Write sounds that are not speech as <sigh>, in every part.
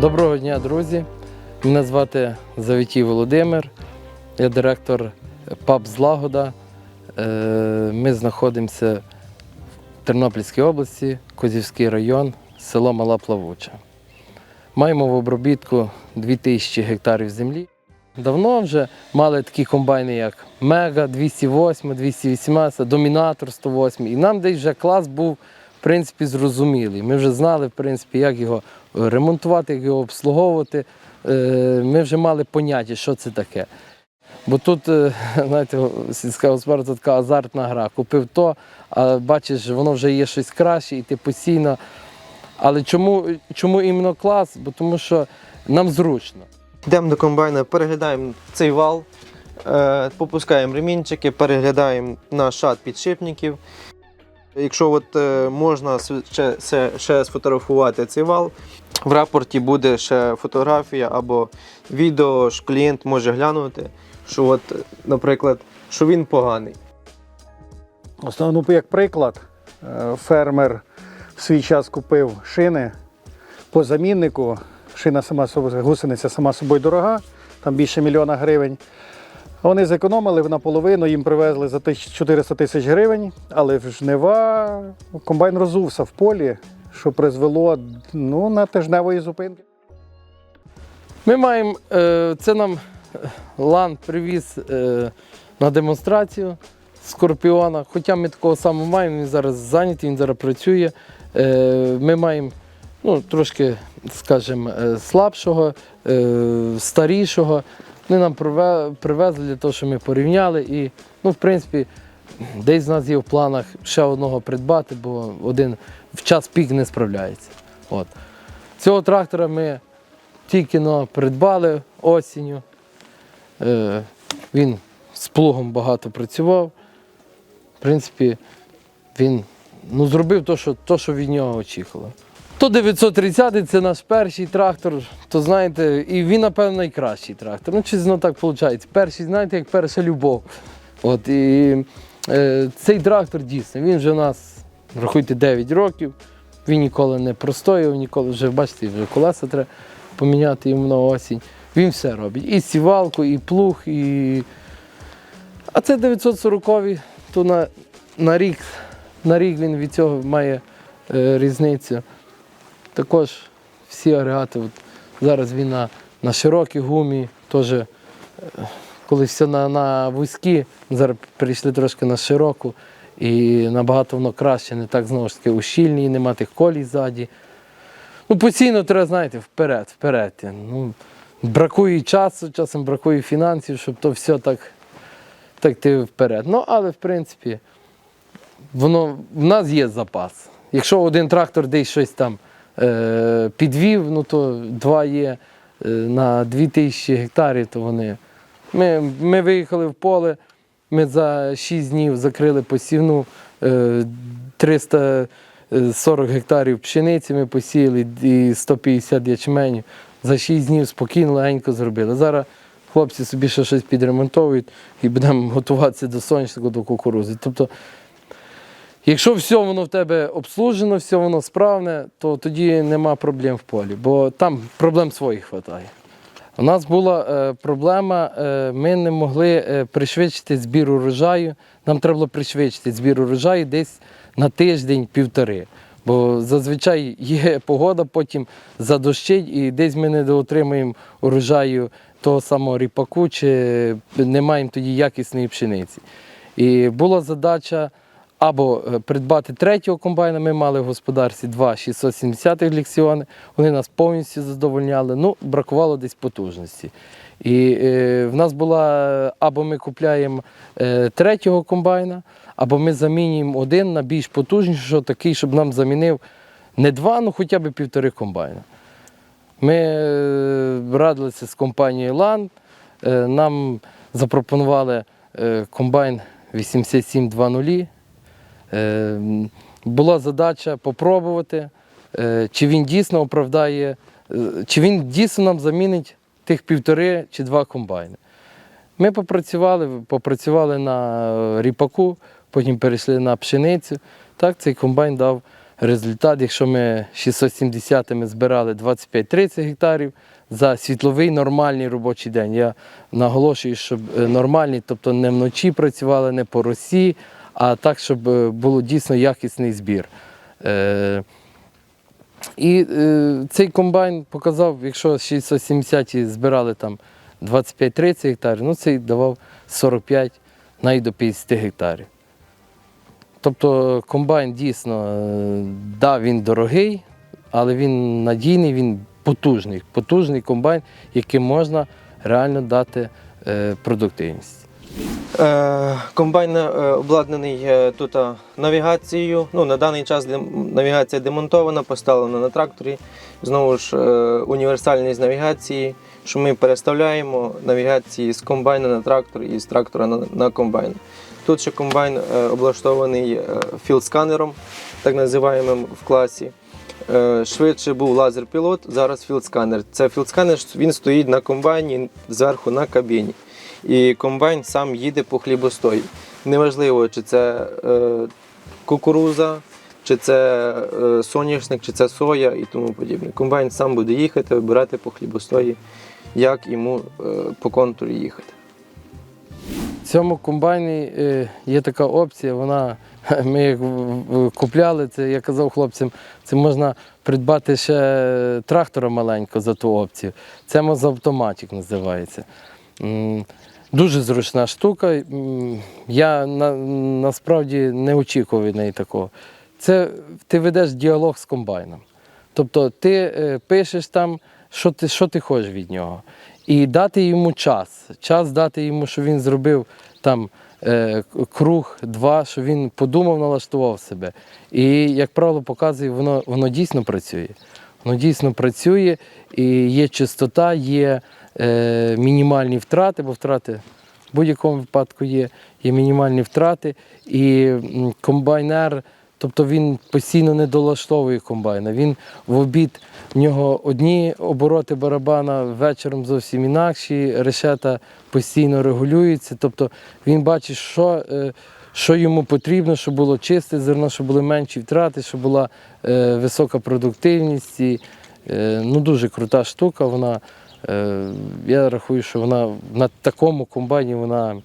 Доброго дня, друзі. Мене звати Завітій Володимир, я директор ПАБ Злагода. Е, Ми знаходимося в Тернопільській області, Козівський район, село Мала Плавуча. Маємо в обробітку 2000 гектарів землі. Давно вже мали такі комбайни, як Мега 208, 218, Домінатор 108. І нам десь вже клас був в принципі зрозумілий. Ми вже знали, в принципі, як його е, ремонтувати, як його обслуговувати. Е, Ми вже мали поняття, що це таке. Бо тут, е, <laughs> знаєте, сільська господарка така азартна гра. Купив то, а бачиш, воно вже є щось краще, і ти постійно. Але чому, чому іменно клас? Бо тому що нам зручно. Йдемо до комбайна, переглядаємо цей вал, е, попускаємо ремінчики, переглядаємо на шат підшипників. Якщо от, е, можна ще, ще, ще сфотографувати цей вал, в рапорті буде ще фотографія або відео, що клієнт може глянути, що, от, наприклад, що він поганий. Основну, як приклад, е, фермер в свій час купив шини по заміннику. Шина сама гусениця сама собою дорога, там більше мільйона гривень. Вони зекономили наполовину, їм привезли за 400 тисяч гривень, але в жнива комбайн розувся в полі, що призвело ну, на тижневої зупинки. Ми маємо, е, це нам е, Лан привіз е, на демонстрацію Скорпіона. Хоча ми такого самого маємо, він зараз зайнятий, він зараз працює. Ми маємо ну, трошки, скажімо, е, слабшого, е, старішого. Вони нам привезли для того, щоб ми порівняли. І, ну, в принципі, десь з нас є в планах ще одного придбати, бо один в час пік не справляється. От. Цього трактора ми тільки но придбали осінню. Е, він з плугом багато працював. В принципі, він ну, зробив те, що, що від нього очікували. То 930 це наш перший трактор, то знаєте, і він, напевно, найкращий трактор. Ну, щось воно так виходить. Перший, знаєте, як перша любов. От, і е, цей трактор дійсно, він вже у нас, рахуйте, 9 років. Він ніколи не простояв, ніколи вже, бачите, вже колеса треба поміняти йому на осінь. Він все робить. І сівалку, і плуг, і. А це 940-й, то на, на, рік, на рік він від цього має е, різницю. Також всі агрегати. От, зараз він на, на широкій гумі, теж е, коли все на, на вузькі, зараз перейшли трошки на широку. І набагато воно краще, не так знову ж таки ущільні, нема тих колій ззаді. Ну, постійно треба, знаєте, вперед, вперед. Ну, бракує часу, часом бракує фінансів, щоб то все так, так йти вперед. Ну, але в принципі, воно, в нас є запас. Якщо один трактор десь щось там підвів, ну то два є е, на 2000 гектарів, то вони. Ми, ми виїхали в поле, ми за 6 днів закрили посівну е, 340 гектарів пшениці ми посіяли і 150 ячменю. За 6 днів спокійно, легенько зробили. Зараз хлопці собі ще щось підремонтовують і будемо готуватися до соняшника, до кукурузи. Тобто, якщо все воно в тебе обслужено, все воно справне, то тоді нема проблем в полі, бо там проблем своїх вистачає. У нас була е, проблема, е, ми не могли е, пришвидшити збір урожаю. Нам треба було пришвидшити збір урожаю десь на тиждень-півтори. Бо зазвичай є погода, потім задощить, і десь ми не доотримуємо урожаю того самого ріпаку, чи не маємо тоді якісної пшениці. І була задача або е, придбати третього комбайна. Ми мали в господарстві два 670 лексіони. Вони нас повністю задовольняли. Ну, бракувало десь потужності. І е, в нас була або ми купляємо е, третього комбайна, або ми замінюємо один на більш потужніший, такий, щоб нам замінив не два, ну хоча б півтори комбайна. Ми е, радилися з компанією LAN. Е, Нам запропонували комбайн 8720. Е, м, Була задача попробувати, е, чи він дійсно оправдає, е, чи він дійсно нам замінить тих півтори чи два комбайни. Ми попрацювали, попрацювали на е, ріпаку, потім перейшли на пшеницю. Так, цей комбайн дав результат. Якщо ми 670-ми збирали 25-30 гектарів за світловий нормальний робочий день. Я наголошую, щоб е, нормальний, тобто не вночі працювали, не по росі, а так, щоб е, було дійсно якісний збір. Е, і е, цей комбайн показав, якщо 670 збирали там 25-30 гектарів, ну цей давав 45 навіть до 50 гектарів. Тобто комбайн дійсно, да, він дорогий, але він надійний, він потужний. Потужний комбайн, яким можна реально дати продуктивність. Е, комбайн е, обладнаний е, тут навігацією. Ну, на даний час навігація демонтована, поставлена на тракторі. Знову ж універсальність навігації, що ми переставляємо навігації з комбайна на трактор і з трактора на, комбайн. Тут ще комбайн облаштований філдсканером, так називаємим в класі. Швидше був лазер-пілот, зараз філдсканер. Це філдсканер, він стоїть на комбайні зверху на кабіні. І комбайн сам їде по хлібостої. Неважливо, чи це е, кукуруза, чи це е, соняшник, чи це соя і тому подібне. Комбайн сам буде їхати, вибирати по хлібостої, як йому е, по контурі їхати. В цьому комбайні е, є така опція, вона, <laughs> ми як купляли це, я казав хлопцям, це можна придбати ще трактора маленького за ту опцію. Це мозавтоматик називається. Дуже зручна штука. Я на, насправді не очікував від неї такого. Це ти ведеш діалог з комбайном. Тобто ти е, пишеш там, що ти, що ти хочеш від нього. І дати йому час. Час дати йому, що він зробив там е, круг, два, що він подумав, налаштував себе. І, як правило, показує, воно, воно дійсно працює. Воно дійсно працює, і є чистота, є е, мінімальні втрати, бо втрати в будь-якому випадку є, є мінімальні втрати. І комбайнер, тобто він постійно не долаштовує комбайна. Він в обід в нього одні обороти барабана, вечором зовсім інакші, решета постійно регулюються. Тобто він бачить, що, е, що йому потрібно, щоб було чисте зерно, щоб були менші втрати, щоб була е, висока продуктивність. І, е, ну, дуже крута штука. Вона, е, я рахую, що вона на такому комбайні вона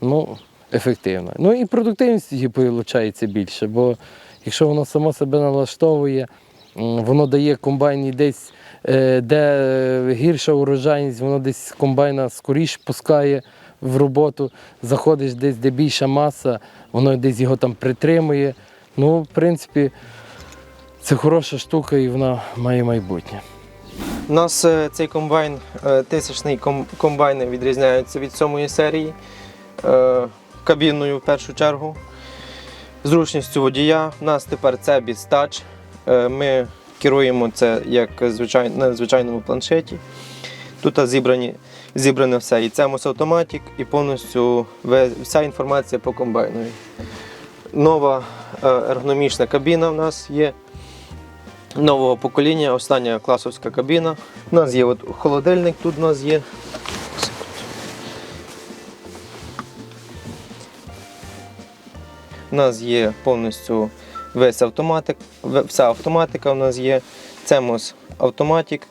ну, ефективна. Ну і продуктивність її виходить більше, бо якщо воно само себе налаштовує, воно дає комбайні десь, е, де гірша урожайність, воно десь комбайна скоріше пускає в роботу, заходиш десь, де більша маса, воно десь його там притримує. Ну, в принципі, це хороша штука і вона має майбутнє. У нас е, цей комбайн, е, тисячний ком- комбайни відрізняються від сьомої серії е, кабіною в першу чергу. Зручністю водія. У нас тепер це. Е, Ми керуємо це як на звичайному планшеті. Тут зібрані, зібране все. І це автоматик, і повністю вся інформація по комбайну. Нова е, ергономічна кабіна в нас є нового покоління, остання класовська кабіна. У нас є от холодильник, тут у нас є. У нас є повністю весь автоматик, вся автоматика у нас є. Цемос автоматик,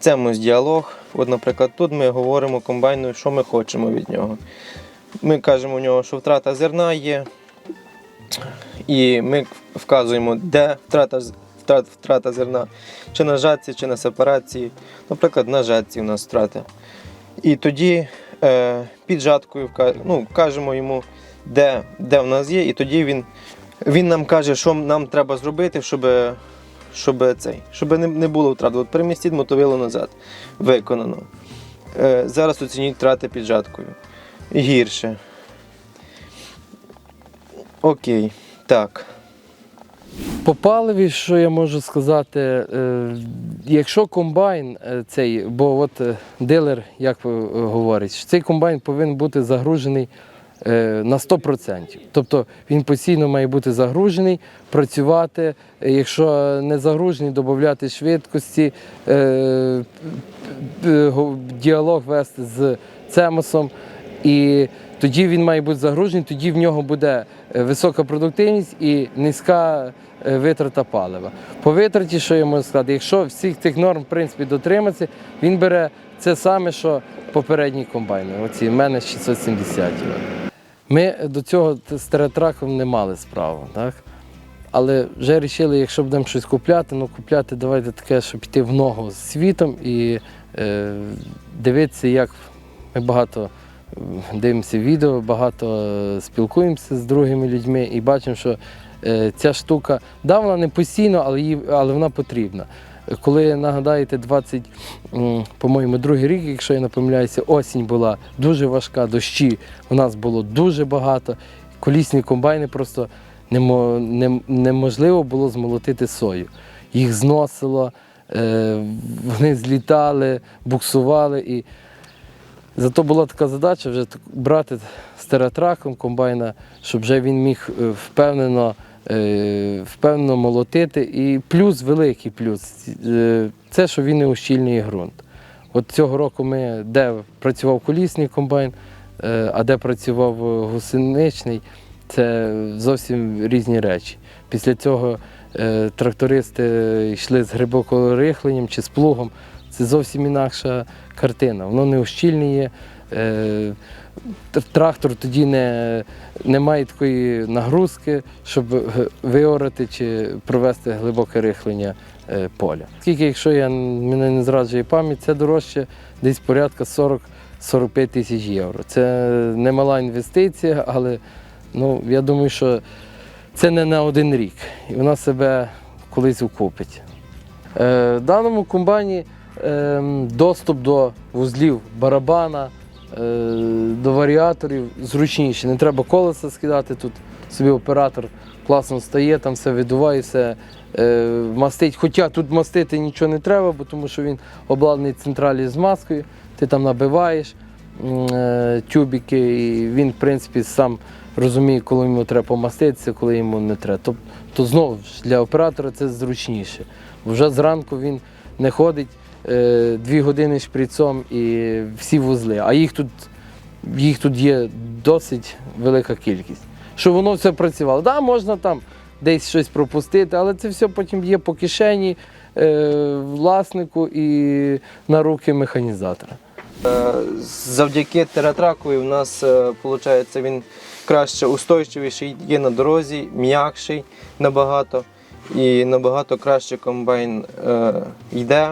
цемос діалог. От, наприклад, тут ми говоримо комбайну, що ми хочемо від нього. Ми кажемо у нього, що втрата зерна є. І ми вказуємо, де втрата, втрат- втрата зерна, чи на жатці, чи на сепарації. Наприклад, на жатці у нас втрата. І тоді е, під жаткою ну, кажемо йому, де, де в нас є, і тоді він, він нам каже, що нам треба зробити, щоб, щоб, цей, щоб не, не було втрат. От перемістіть мотовило назад. Виконано. Е, зараз оцініть втрати під жаткою. Гірше. Окей. Так. По паливі, що я можу сказати, е, якщо комбайн е, цей, бо от е, дилер, як е, говорить, цей комбайн повинен бути загружений на 100%. Тобто він постійно має бути загружений, працювати. Е, Якщо не загружений, додати швидкості, е, го- діалог вести з цемосом. І тоді він має бути загружений, тоді в нього буде е, висока продуктивність і низька е, витрата палива. По витраті, що я можу сказати, якщо всіх тих норм в принципі дотриматися, він бере це саме, що попередній комбайн. Оці в мене 670. Ми до цього з теретраком не мали справи. Так? Але вже вирішили, якщо будемо щось купляти, ну купляти давайте таке, щоб піти в ногу з світом і е, дивитися, як ми багато дивимося відео, багато е, спілкуємося з другими людьми і бачимо, що е, ця штука, да, вона не постійно, але, їй, але вона потрібна. Коли нагадаєте 20, м, по-моєму, другий рік, якщо я не помиляюся, осінь була дуже важка, дощі у нас було дуже багато. Колісні комбайни просто неможливо було змолотити сою. Їх зносило, е, вони злітали, буксували. І зато була така задача вже брати з тератраком комбайна, щоб вже він міг е, впевнено, впевнено молотити. І плюс, великий плюс, е, це, що він не ущільнює ґрунт. От цього року ми де працював колісний комбайн, е, а де працював е, гусеничний, це зовсім різні речі. Після цього е, трактористи йшли з глибокорихленням чи з плугом. Це зовсім інакша картина. Воно не ущільнює. Е, трактор тоді не, не має такої нагрузки, щоб виорати чи провести глибоке рихлення е, поля. Скільки, якщо я мене не зраджує пам'ять, це дорожче десь порядка 40-45 тисяч євро. Це немала інвестиція, але ну, я думаю, що це не на один рік. І вона себе колись окупить. Е, в даному комбайні е, доступ до вузлів барабана, до варіаторів зручніше. Не треба колеса скидати тут. Собі оператор класно стає, там все видуває, все е, мастить. Хоча тут мастити нічого не треба, бо тому що він обладнаний централі з маскою, ти там набиваєш е, тюбики, і він, в принципі, сам розуміє, коли йому треба помаститися, коли йому не треба. Тобто, то знову ж для оператора це зручніше. Вже зранку він не ходить е, дві години шприцом і всі вузли. А їх тут, їх тут є досить велика кількість. Що воно все працювало. Так, да, можна там десь щось пропустити, але це все потім є по кишені е, власнику і на руки механізатора. Завдяки тератракові у нас виходить, він краще устойчивіший є на дорозі, м'якший набагато. І набагато краще комбайн е, йде,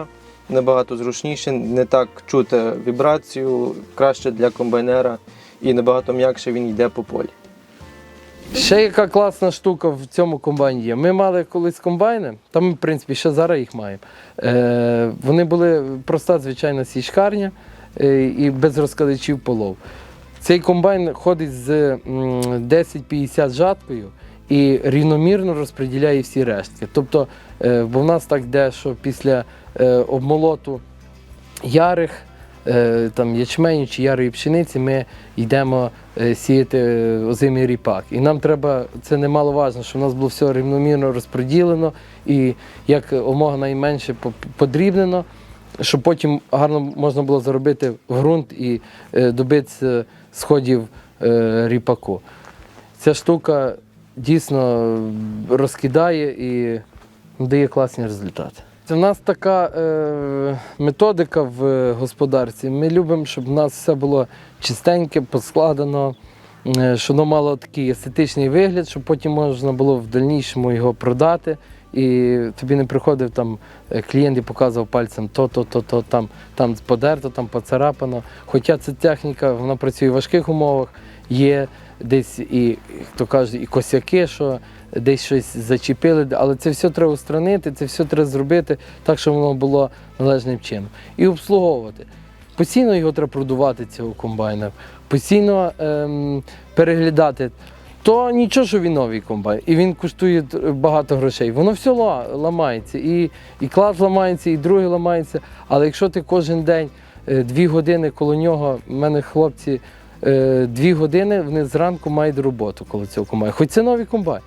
набагато зручніше, не так чути вібрацію, краще для комбайнера і набагато м'якше він йде по полі. Ще яка класна штука в цьому комбайні є. Ми мали колись комбайни, там, в принципі, ще зараз їх маємо. Е, вони були проста звичайна січкарня е, і без розкладачів полов. Цей комбайн ходить з м, 10-50 жаткою і рівномірно розподіляє всі рештки. Тобто, е, бо в нас так йде, що після обмолоту ярих, е, там, ячменю чи ярої пшениці ми йдемо е, сіяти е, озимий ріпак. І нам треба, це немаловажно, щоб у нас було все рівномірно розподілено і як омога найменше подрібнено, щоб потім гарно можна було заробити в ґрунт і е, добитися сходів е, ріпаку. Ця штука дійсно розкидає і дає класні результати. У нас така е, методика в господарці. Ми любимо, щоб в нас все було чистеньке, поскладено, е, щоб воно мало такий естетичний вигляд, щоб потім можна було в дальнішому його продати. І тобі не приходив там е, клієнт і показував пальцем то, то, то, то, там, там подерто, там поцарапано. Хоча ця техніка вона працює в важких умовах, є десь і, хто каже, і косяки, що десь щось зачепили, але це все треба устранити, це все треба зробити так, щоб воно було належним чином. І обслуговувати. Постійно його треба продувати, цього комбайна, постійно ем, переглядати. То нічого, що він новий комбайн, і він коштує багато грошей. Воно все ламається. І, і клад ламається, і другий ламається. Але якщо ти кожен день е, дві години коло нього, в мене хлопці е, дві години вони зранку мають роботу коло цього комбайну. Хоч це новий комбайн.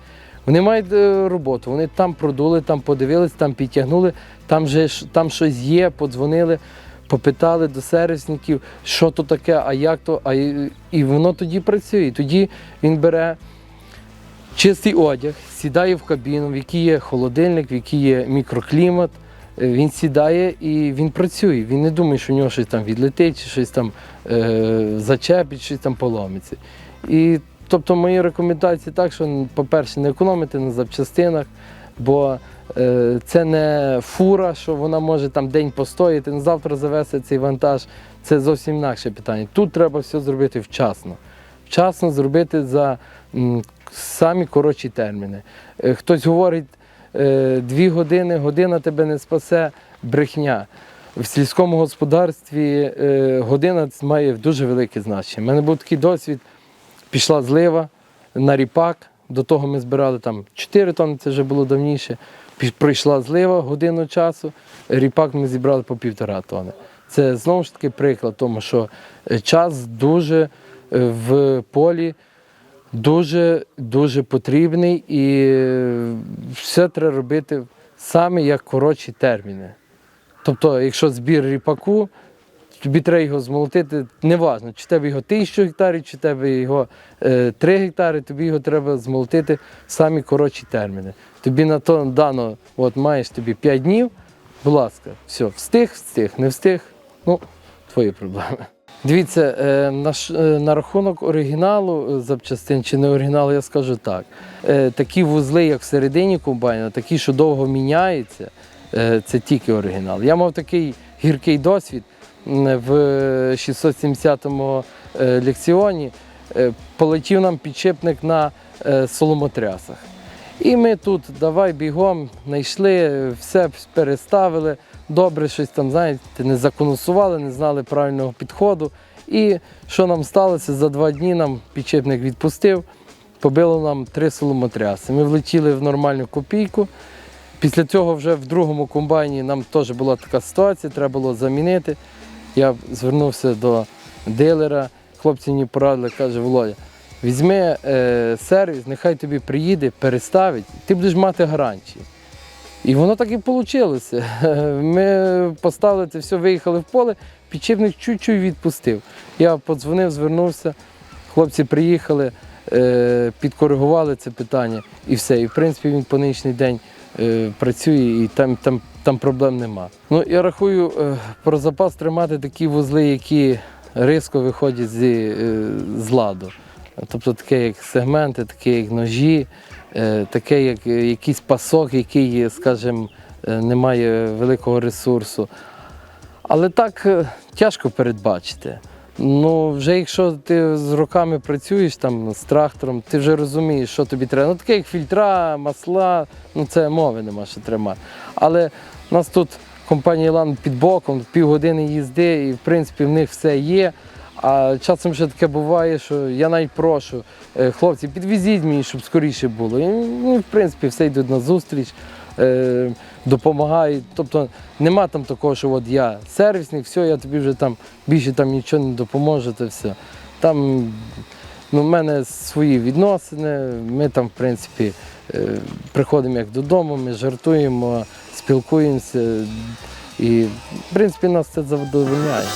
Вони мають е, роботу, вони там продули, там подивились, там підтягнули, там же там щось є, подзвонили, попитали до сервісників, що то таке, а як то, а і, і воно тоді працює. Тоді він бере чистий одяг, сідає в кабіну, в якій є холодильник, в якій є мікроклімат. Е, Він сідає і він працює. Він не думає, що у нього щось там відлетить, чи щось там е, зачепить, щось там поломиться. І тобто мої рекомендації так, що, по-перше, не економити на запчастинах, бо е, це не фура, що вона може там день постояти, на завтра завести цей вантаж. Це зовсім інакше питання. Тут треба все зробити вчасно. Вчасно зробити за м, самі коротші терміни. Е, Хтось говорить, е, дві години, година тебе не спасе, брехня. В сільському господарстві е, година має дуже велике значення. У мене був такий досвід, пішла злива на ріпак. До того ми збирали там 4 тонни, це вже було давніше. Пройшла злива годину часу, ріпак ми зібрали по півтора тонни. Це знову ж таки приклад тому, що е, час дуже е, в полі дуже дуже потрібний і е, все треба робити саме як коротші терміни. Тобто, якщо збір ріпаку, тобі треба його змолотити, неважно, чи тебе його тисячу гектарів, чи тебе його е, 3 гектари, тобі його треба змолотити самі коротші терміни. Тобі на то дано, от маєш тобі 5 днів, будь ласка, все, встиг, встиг, не встиг, ну, твої проблеми. Дивіться, е, на, е, на рахунок оригіналу е, запчастин чи не оригіналу, я скажу так. Е, Такі вузли, як всередині комбайна, такі, що довго міняються, е, це тільки оригінал. Я мав такий гіркий досвід в 670-му е, лекціоні. Е, Полетів нам підшипник на е, соломотрясах. І ми тут давай бігом знайшли, все переставили. Добре, щось там, знаєте, не законусували, не знали правильного підходу. І що нам сталося? За два дні нам підшипник відпустив, побило нам три соломотряси. Ми влетіли в нормальну копійку. Після цього вже в другому комбайні нам теж була така ситуація, треба було замінити. Я звернувся до дилера, хлопці мені порадили, каже, Володя, візьми е, сервіс, нехай тобі приїде, переставить, ти будеш мати гарантії. І воно так і вийшло. <laughs> Ми поставили це все, виїхали в поле, підшипник чуть-чуть відпустив. Я подзвонив, звернувся, хлопці приїхали, е, підкоригували це питання і все. І в принципі він по нинішній день е, працює і там, там, там проблем нема. Ну, я рахую, е, про запас тримати такі вузли, які різко виходять з, е, з ладу. Тобто таке, як сегменти, таке, як ножі, е, таке, як якийсь пасок, який, скажімо, не має великого ресурсу. Але так тяжко передбачити. Ну, вже якщо ти з роками працюєш там з трактором, ти вже розумієш, що тобі треба. Ну, таке як фільтра, масла, ну це мови нема що тримати. Але у нас тут компанія Лан під боком, півгодини їзди, і в принципі в них все є. А часом ще таке буває, що я навіть прошу, «Е, хлопці, підвезіть мені, щоб скоріше було. І, ну, в принципі, все йдуть на зустріч, е, допомагають. Тобто нема там такого, що от я сервісник, все, я тобі вже там більше там нічого не допоможу, це все. Там ну, в мене свої відносини, ми там, в принципі, е, приходимо як додому, ми жартуємо, спілкуємося. І, в принципі, нас це задовольняє.